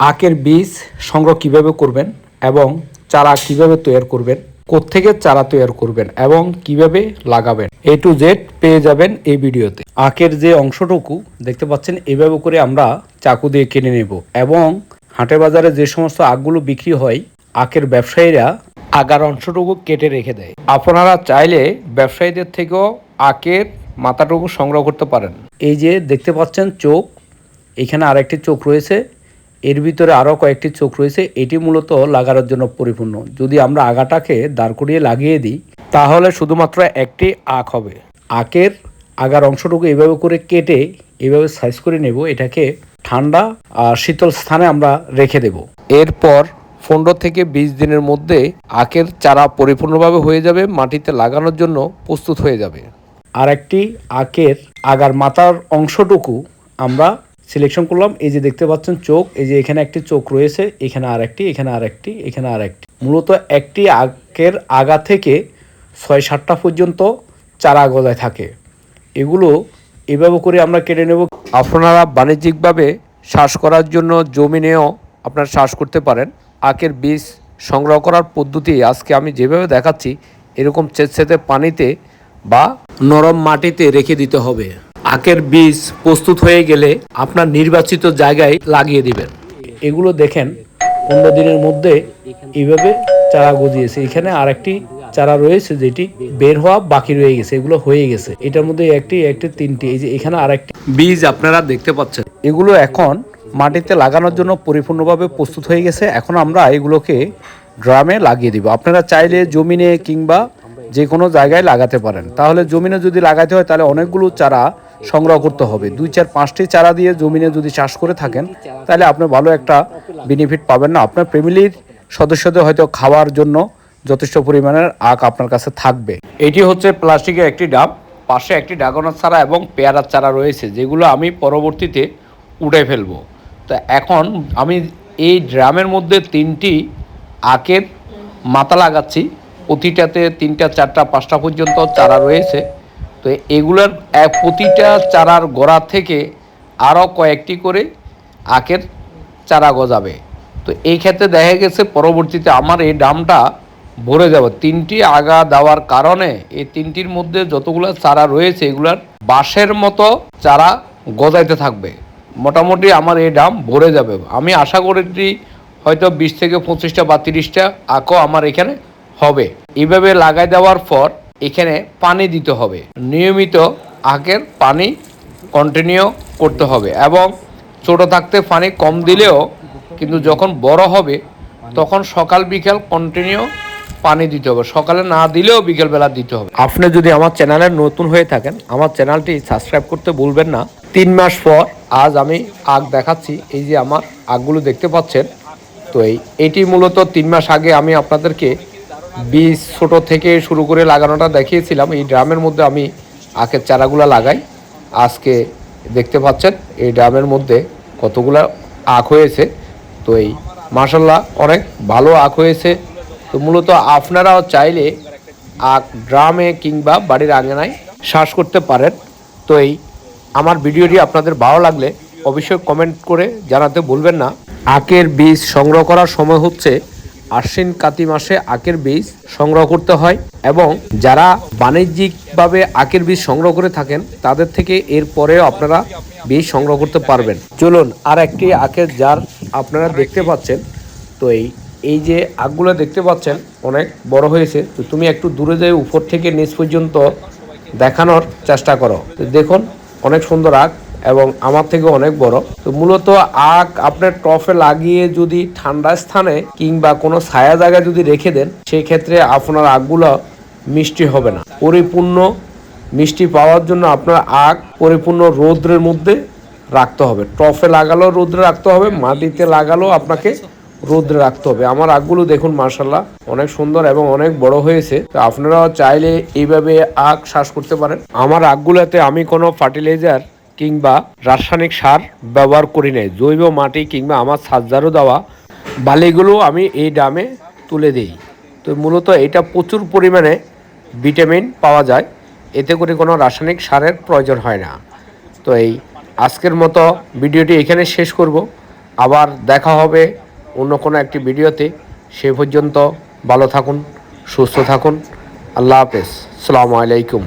আখের বীজ সংগ্রহ কীভাবে করবেন এবং চারা কীভাবে তৈরি করবেন, কোত্থেকে চারা তৈরি করবেন এবং কীভাবে লাগাবেন, এ টু জেড পেয়ে যাবেন এই ভিডিওতে। আখের যে অংশটুকু দেখতে পাচ্ছেন, এভাবে করে আমরা চাকু দিয়ে কিনে নেব এবং হাটে বাজারে যে সমস্ত আখগুলো বিক্রি হয়, আখের ব্যবসায়ীরা আগার অংশটুকু কেটে রেখে দেয়। আপনারা চাইলে ব্যবসায়ীদের থেকেও আখের মাথাটুকু সংগ্রহ করতে পারেন। এই যে দেখতে পাচ্ছেন চোখ, এখানে আরেকটি চোখ রয়েছে এর ভিতরে আরও কয়েকটি চোখ রয়েছে, এটি মূলত লাগানোর জন্য পরিপূর্ণ। যদি আমরা আগাটাকে দাঁড় করিয়ে লাগিয়ে দিই, তাহলে শুধুমাত্র একটি আখ হবে। আখের আগার অংশটুকু এভাবে করে কেটে, এভাবে সাইজ করে নেব, এটাকে ঠান্ডা আর শীতল স্থানে আমরা রেখে দেব। এরপর পনেরো থেকে বিশ দিনের মধ্যে আখের চারা পরিপূর্ণভাবে হয়ে যাবে, মাটিতে লাগানোর জন্য প্রস্তুত হয়ে যাবে। আর একটি আখের আগার মাথার অংশটুকু আমরা সিলেকশন করলাম, এই যে দেখতে পাচ্ছেন চোখ, এই যে এখানে একটি চোখ রয়েছে, এখানে আর একটি এখানে আর একটি এখানে আর একটি মূলত একটি আখের আগা থেকে ছয় সাতটা পর্যন্ত চারা গজায় থাকে। এগুলো এভাবে করে আমরা কেটে নেব। আপনারা বাণিজ্যিকভাবে শ্বাস করার জন্য জমি নিয়েও আপনারা শ্বাস করতে পারেন। আখের বীজ সংগ্রহ করার পদ্ধতি আজকে আমি যেভাবে দেখাচ্ছি, এরকম চেতচেতে পানিতে বা নরম মাটিতে রেখে দিতে হবে। আখের বীজ প্রস্তুত হয়ে গেলে আপনার নির্বাচিত জায়গায় লাগিয়ে দিবেন। এগুলো দেখেন, পনেরো দিনের মধ্যে এইভাবে চারা গজিয়েছে। এখানে আরেকটি চারা রয়েছে যেটি বের হওয়া বাকি রয়ে গেছে, এগুলো হয়ে গেছে। এটার মধ্যে একটি একটি, তিনটি, এই যে এখানে আরেকটি বীজ আপনারা দেখতে পাচ্ছেন। এগুলো এখন মাটিতে লাগানোর জন্য পরিপূর্ণভাবে প্রস্তুত হয়ে গেছে। এখন আমরা এগুলোকে ড্রামে লাগিয়ে দিব। আপনারা চাইলে জমিনে কিংবা যে কোনো জায়গায় লাগাতে পারেন। তাহলে জমিনে যদি লাগাতে হয়, তাহলে অনেকগুলো চারা সংগ্রহ করতে হবে। দুই চার পাঁচটি চারা দিয়ে জমিনে যদি চাষ করে থাকেন, তাহলে আপনি ভালো একটা বেনিফিট পাবেন না। আপনার ফ্যামিলির সদস্যদের হয়তো খাওয়ার জন্য যথেষ্ট পরিমাণের আখ আপনার কাছে থাকবে। এটি হচ্ছে প্লাস্টিকের একটি ডাব, পাশে একটি ড্রাগনের চারা এবং পেয়ারার চারা রয়েছে, যেগুলো আমি পরবর্তীতে উঠে ফেলব। তো এখন আমি এই ড্রামের মধ্যে তিনটি আখের মাথা লাগাচ্ছি। প্রতিটাতে তিনটা, চারটা, পাঁচটা পর্যন্ত চারা রয়েছে। তো এগুলোর প্রতিটা চারার গোড়া থেকে আরও কয়েকটি করে আখের চারা গজাবে। তো এই ক্ষেত্রে দেখা গেছে পরবর্তীতে আমার এই ডামটা ভরে যাবে। তিনটি আগা দেওয়ার কারণে এই তিনটির মধ্যে যতগুলো চারা রয়েছে, এগুলার বাঁশের মতো চারা গজাইতে থাকবে। মোটামুটি আমার এই ডাম ভরে যাবে। আমি আশা করি হয়তো বিশ থেকে পঁচিশটা বা তিরিশটা আঁকও আমার এখানে হবে। এইভাবে লাগাই দেওয়ার পর এখানে পানি দিতে হবে। নিয়মিত আখের পানি কন্টিনিউ করতে হবে এবং ছোট থাকতে পানি কম দিলেও কিন্তু যখন বড় হবে, তখন সকাল, বিকাল কন্টিনিউ পানি দিতে হবে। সকালে না দিলেও বিকেলবেলা দিতে হবে। আপনি যদি আমার চ্যানেলে নতুন হয়ে থাকেন, আমার চ্যানেলটি সাবস্ক্রাইব করতে ভুলবেন না। তিন মাস পর আজ আমি আগ দেখাচ্ছি, এই যে আমার আগগুলো দেখতে পাচ্ছেন। তো এই, এটি মূলত তিন মাস আগে আমি আপনাদেরকে বীজ ছোট থেকে শুরু করে লাগানোটা দেখিয়েছিলাম। এই ড্রামের মধ্যে আমি আখের চারাগুলো লাগাই। আজকে দেখতে পাচ্ছেন, এই ড্রামের মধ্যে কতগুলো আখ হয়েছে। তো এই মাসাল্লাহ অনেক ভালো আখ হয়েছে। তো মূলত আপনারাও চাইলে আখ ড্রামে কিংবা বাড়ির আঙিনায় শ্বাস করতে পারেন। তো এই আমার ভিডিওটি আপনাদের ভালো লাগলে অবশ্যই কমেন্ট করে জানাতে ভুলবেন না। আখের বীজ সংগ্রহ করার সময় হচ্ছে আশ্বিন কাতি মাসে আখের বীজ সংগ্রহ করতে হয় এবং যারা বাণিজ্যিকভাবে আখের বীজ সংগ্রহ করে থাকেন, তাদের থেকে এর পরেও আপনারা বীজ সংগ্রহ করতে পারবেন। চলুন আর একটি আখের জার আপনারা দেখতে পাচ্ছেন। তো এই এই যে আখগুলো দেখতে পাচ্ছেন, অনেক বড় হয়েছে। তো তুমি একটু দূরে যাই উপর থেকে নিচ পর্যন্ত দেখানোর চেষ্টা করো। দেখুন, অনেক সুন্দর আখ। এবং আমার থেকে অনেক বড়। তো মূলত আখ আপনার টফে লাগিয়ে যদি ঠান্ডা স্থানে কিংবা কোনো ছায়া জায়গায় যদি রেখে দেন সেই ক্ষেত্রে আপনার আখগুলো মিষ্টি হবে না। পরিপূর্ণ মিষ্টি পাওয়ার জন্য আপনার আখ পরিপূর্ণ রৌদ্রের মধ্যে রাখতে হবে। টফে লাগালেও রৌদ্রে রাখতে হবে, মাটিতে লাগালেও আপনাকে রৌদ্রে রাখতে হবে। আমার আখগুলো দেখুন মার্শাল্লাহ অনেক সুন্দর এবং অনেক বড় হয়েছে। তো আপনারাও চাইলে এইভাবে আখ শ্বাস করতে পারেন। আমার আখগুলোতে আমি কোনো ফার্টিলাইজার কিংবা রাসায়নিক সার ব্যবহার করি নাই, জৈব মাটি কিংবা আমার সাজ্জারও দেওয়া বালিগুলো আমি এই ডামে তুলে দিই। তো মূলত এটা প্রচুর পরিমাণে ভিটামিন পাওয়া যায়, এতে করে কোনো রাসায়নিক সারের প্রয়োজন হয় না। তো এই আজকের মতো ভিডিওটি এখানে শেষ করব। আবার দেখা হবে অন্য কোনো একটি ভিডিওতে। সে পর্যন্ত ভালো থাকুন, সুস্থ থাকুন। আল্লাহ হাফেজ। সালামু আলাইকুম।